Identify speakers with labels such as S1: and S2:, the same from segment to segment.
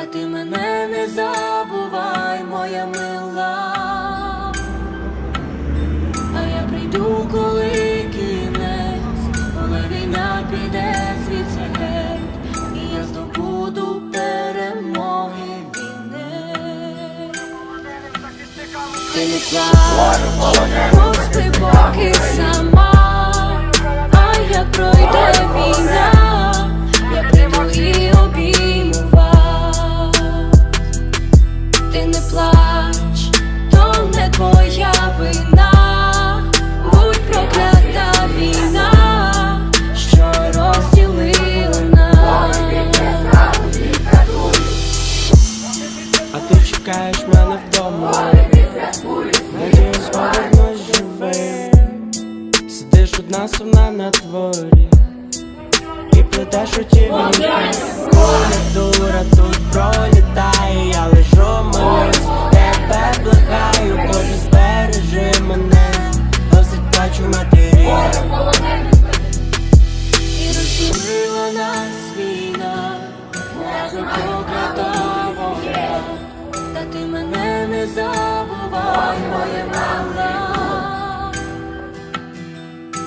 S1: та ти мене не забувай, моя мила. А я прийду, коли кінець, коли війна піде звідси геть, і я здобуду перемоги війни. Ти не плач, поки сама,
S2: чекаєш мене вдома. Надіюсь, повернусь живий Сидиш одна сумна на дворі. І плетеш у ті вінки Коли дура тут пролітає
S1: забувай, моя.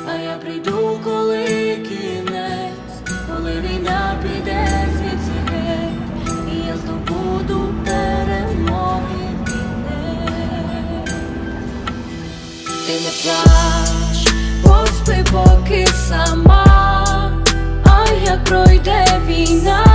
S1: А я прийду, коли кінець, коли війна піде звідси геть, і я здобуду перемоги війни. Ти не плач, поспи поки сама, а як пройде війна,